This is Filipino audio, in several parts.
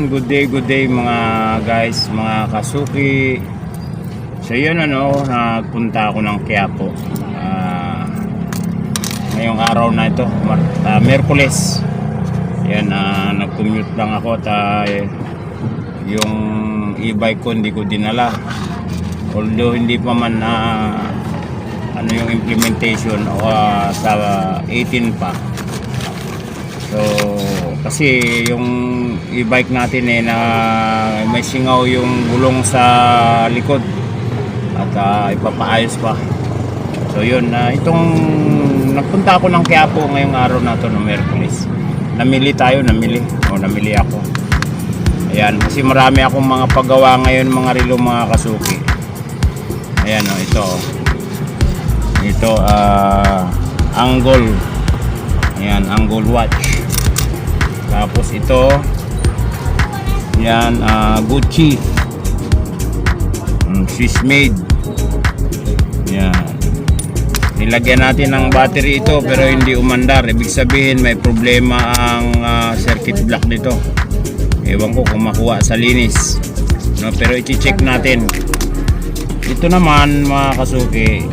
Yan, good day, good day mga guys, mga kasuki. So yun ano, nagpunta ako ng Quiapo. Ah, ngayong araw na ito, Mar- ah, Merkules. Yan, ah, nag-commute lang ako at ah, eh, yung e-bike ko hindi ko dinala. Although hindi pa man na ano yung implementation o ah, sa 18 pa. So, kasi yung e-bike natin eh na may singaw yung gulong sa likod at ah, ipapaayos pa. So yun, na itong nagpunta ako ng Quiapo ngayong araw na to ng Merkulis. Namili tayo, namili. O namili ako. Ayan, kasi marami akong mga paggawa ngayon mga relo mga kasuki. Ayan o, ito. oh. Ito, ah, angle. Ayan, angle watch. Tapos ito, yan, ah, Gucci. Mm, Swiss made. Yan. Nilagyan natin ng battery ito pero hindi umandar. Ibig sabihin may problema ang ah, circuit block nito. Ewan ko kung makuha sa linis. No, pero i-check natin. Ito naman mga kasuki,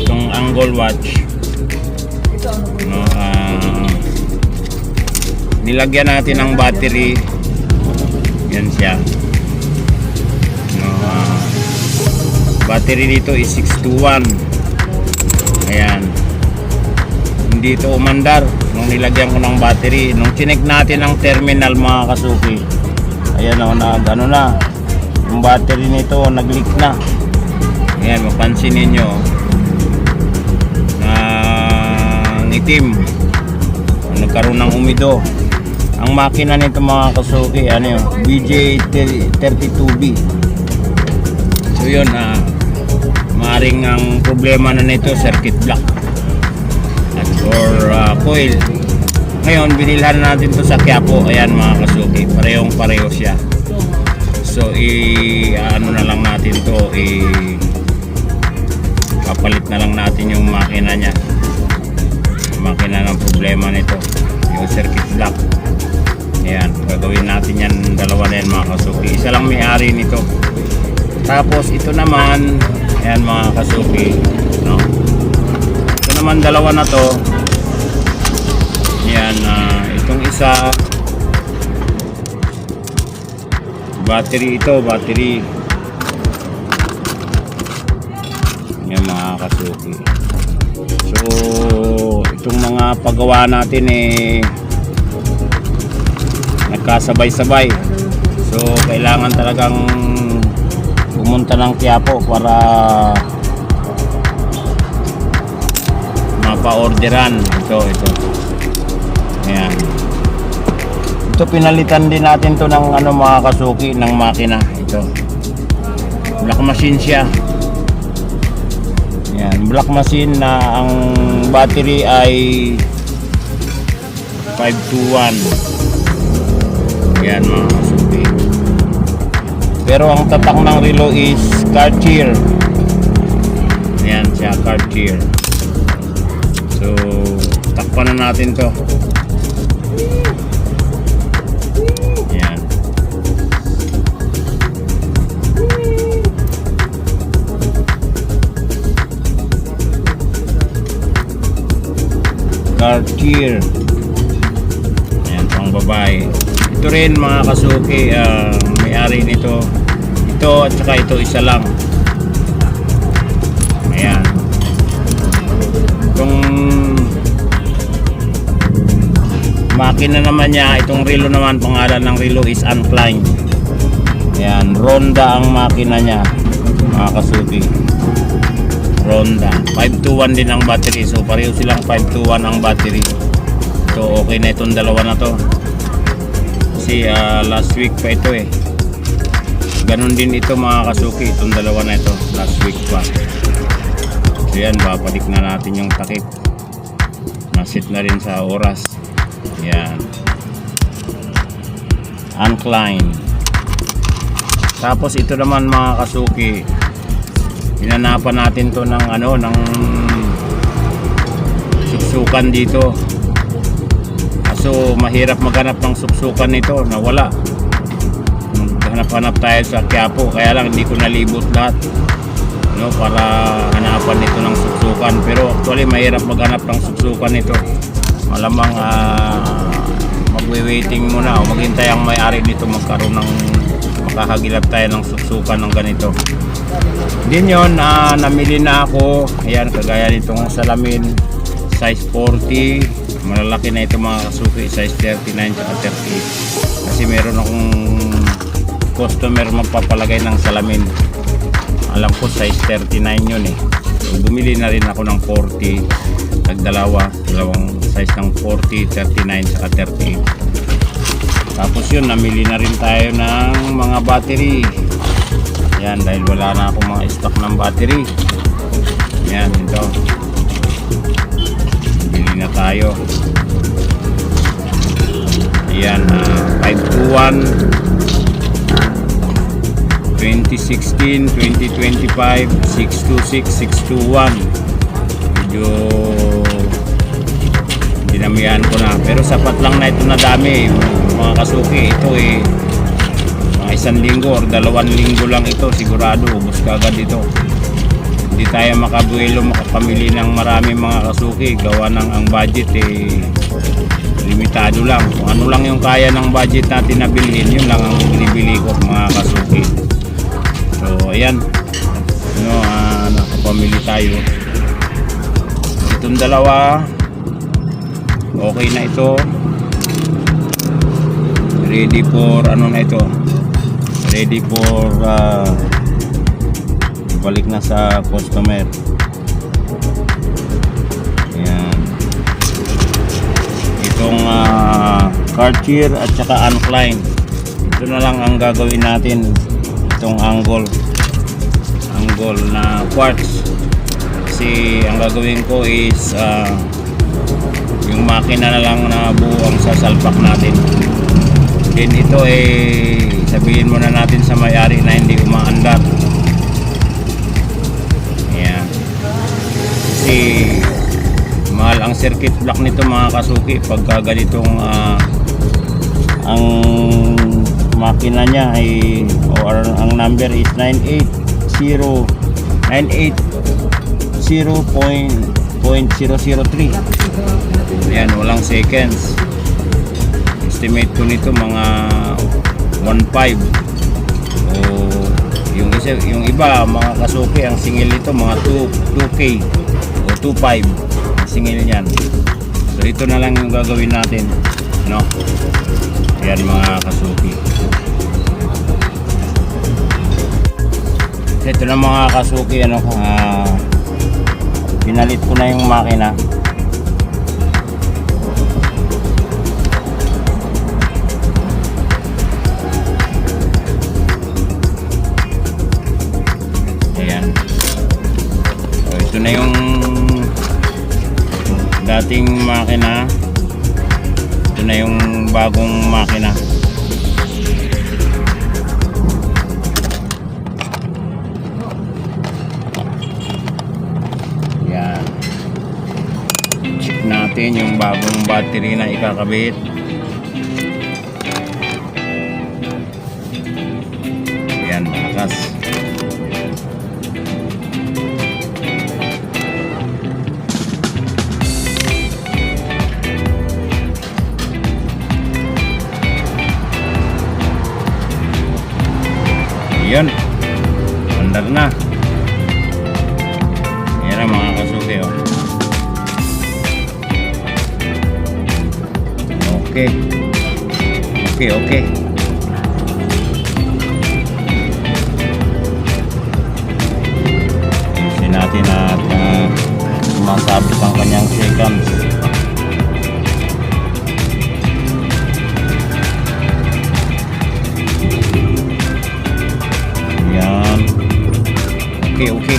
itong angle watch. No, ah, nilagyan natin ng battery. Yan siya. No, ah, battery dito is 621. Ayan. Hindi ito umandar nung nilagyan ko ng battery. Nung chinek natin ang terminal mga kasuki. Ayan o, na, ano na. Yung battery nito nag-leak na. Ayan, mapansin ninyo. Na itim. Nagkaroon ng umido. Ang makina nito mga kasuki, ano yun, BJ32B. So yun, ah, maaaring ang problema na nito, circuit block. At or ah, coil. Ngayon, binilhan natin to sa Quiapo. Ayan mga kasuki, parehong pareho siya. So, i ano na lang natin to, i papalit na lang natin yung makina niya. Makina ng problema nito, yung circuit block. Ayan, gagawin natin yan dalawa na yan mga kasuki. Isa lang may-ari nito. Tapos ito naman, ayan mga kasuki, no? Ito naman dalawa na to. Ayan, ah, itong isa battery ito, battery. Ayan mga kasuki. So, itong mga paggawa natin eh nagkasabay-sabay. So, kailangan talagang pumunta ng Quiapo para mapa-orderan. Ito, ito. Ayan. Ito pinalitan din natin to ng ano mga kasuki ng makina. Ito. Black machine siya. Ayan, black machine na ang battery ay 521. Ayan mga kasuki. Pero ang tatak ng relo is Cartier. Ayan siya, Cartier. So, takpan na natin to. Ayan. Cartier. Pang babae. Ito rin mga kasuki, ah, may-ari nito. Ito at saka ito isa lang. Ayan. Itong makina naman niya, itong relo naman, pangalan ng relo is Uncline. Ayan, Ronda ang makina niya, mga kasuki. Ronda. 521 din ang battery. So pareho silang 521 ang battery. So okay na itong dalawa na to. Kasi ah, last week pa ito eh. Ganon din ito mga kasuki. Itong dalawa na ito. Last week pa. So yan, babalik na natin yung takip. Nasit na rin sa oras. Yan. Uncline. Tapos ito naman mga kasuki. Hinanapan natin to ng ano, ng suksukan dito. Kaso mahirap maghanap ng supsukan nito na wala. Maghanap-hanap tayo sa Quiapo kaya lang hindi ko nalibot lahat no para hanapan nito ng supsukan. Pero actually mahirap maghanap ng supsukan nito. Malamang ah, magwe-waiting muna o maghintay ang may-ari nito magkaroon ng makahagilap tayo ng supsukan ng ganito. Din yun ah, namili na ako. Ayan kagaya nitong salamin size 40 malalaki na ito mga kasuki size 39 at 38 kasi meron akong customer magpapalagay ng salamin. Alam ko size 39 yun eh. So, bumili na rin ako ng 40 nagdalawa dalawang size ng 40 39 saka 38 tapos yun namili na rin tayo ng mga battery. Yan dahil wala na akong mga stock ng battery. Yan ito na tayo yan ah, 521 2016, 2025, 626, 621. Medyo dinamihan ko na. Pero sapat lang na ito na dami. Mga kasuki, ito eh mga isang linggo or dalawang linggo lang ito. Sigurado, ubos ka agad ito. Hindi tayo makabuelo, makapamili ng marami mga kasuki. Gawa ng ang budget eh limitado lang. Kung ano lang yung kaya ng budget natin na bilhin, yun lang ang binibili ko mga kasuki. So, ayan. Ano, ah, nakapamili tayo. Itong dalawa, okay na ito. Ready for, ano na ito? Ready for, ah, balik na sa customer. Ayan. Itong ah, Cartier at saka Uncline. Ito na lang ang gagawin natin itong angle angle na quartz kasi ang gagawin ko is ah, yung makina na lang na buo ang sasalpak natin then ito eh sabihin muna natin sa may-ari na hindi umaandar kasi mahal ang circuit block nito mga kasuki. Pagka ganitong ah, ang makina niya ay or ang number is 980 980.003 ayan walang seconds. Estimate ko nito mga 1.5 o yung yung iba mga kasuki ang singil nito mga 2 2k o 2.5 ang singil niyan so ito na lang yung gagawin natin no Ayan mga kasuki. Ito na mga kasuki ano ah pinalit ko na yung makina. Ayan. Ito na yung dating makina. Ito na yung bagong makina. Yan. Check natin yung bagong battery na ikakabit seconds. Yan. Okay, okay.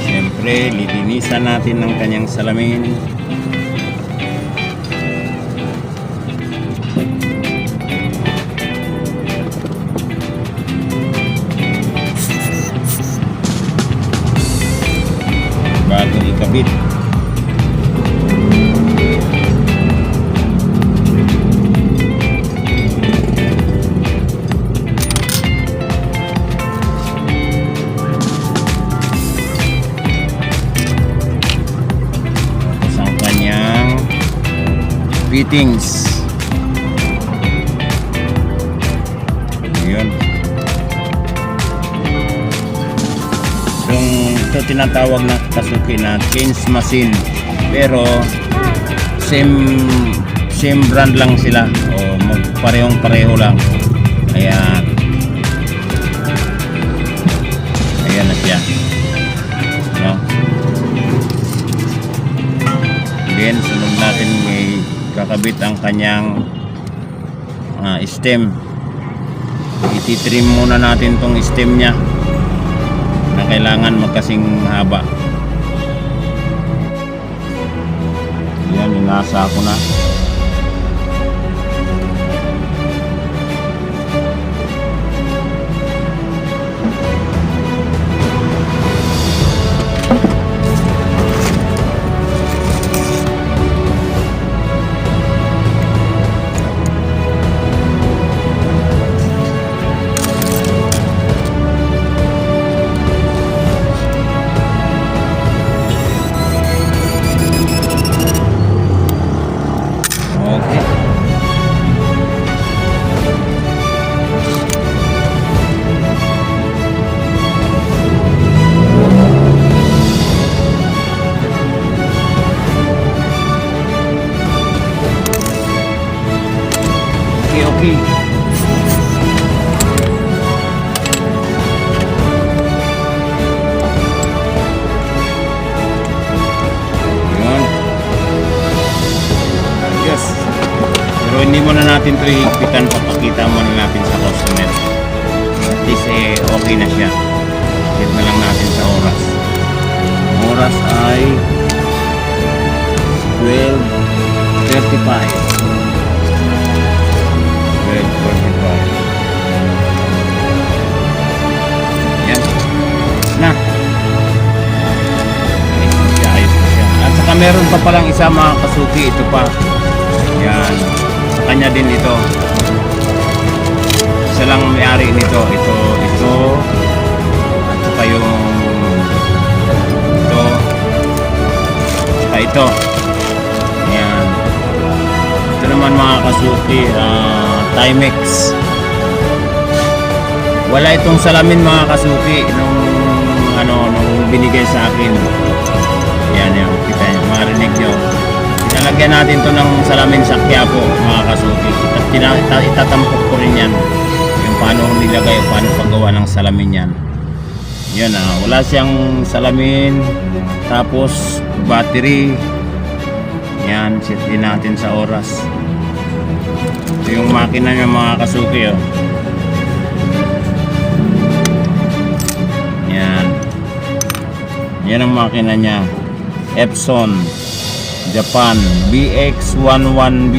Siyempre, lilinisan natin ng kanyang salamin. Fittings. Yun. Yung ito tinatawag na Kasuki na change machine. Pero same same brand lang sila o magparehong pareho lang. Ayan. Ayan na siya. No? Then, sunod natin may kakabit ang kanyang ah, stem. Ititrim muna natin tong stem niya na kailangan magkasing haba. Yan, inasa ko na. Yun. Yes. Pero hindi muna natin ito higpitan papakita muna natin sa customer. At least eh, okay na siya. Check na lang natin sa oras. Ang oras ay 12.35 meron pa palang isa mga kasuki. Ito pa. Yan. Sa kanya din ito. Isa lang ang may-ari nito. Ito, ito. At saka yung ito. Saka ito. Yan. Ito naman mga kasuki. ah, Timex. Wala itong salamin mga kasuki nung ano nung binigay sa akin. Yan yan, Pinalagyan natin to ng salamin sa Quiapo mga kasuki. At tina- ita- itatampok ko rin yan. Yung paano nilagay, paano paggawa ng salamin yan. Yan ah, wala siyang salamin. Tapos battery. Yan, set din natin sa oras. Ito yung makina niya mga kasuki oh. Yan. Yan ang makina niya. Epson Japan BX11B.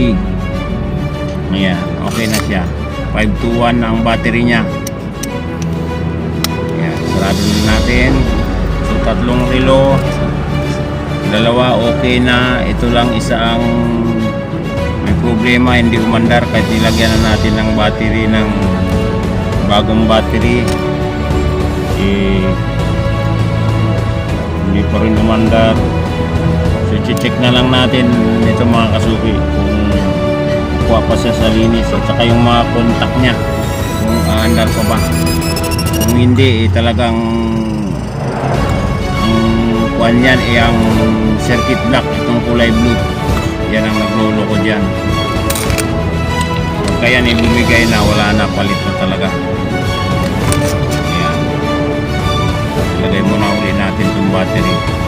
Ayan, okay na siya. 521 ang battery niya. Ayan, sarado na natin. So, tatlong relo. Dalawa okay na. Ito lang isa ang may problema. Hindi umandar kahit nilagyan na natin ng battery ng bagong battery. Eh, hindi pa rin umandar. So, check na lang natin ito mga kasuki kung kuha pa siya sa linis at saka yung mga contact niya kung aandar pa ba. Kung hindi, eh, talagang ang kuhan yan ay ang circuit block itong kulay blue. Yan ang naglolo ko dyan. Kaya ni bumigay na wala na palit na talaga. Ayan. Lagay muna uli natin itong battery.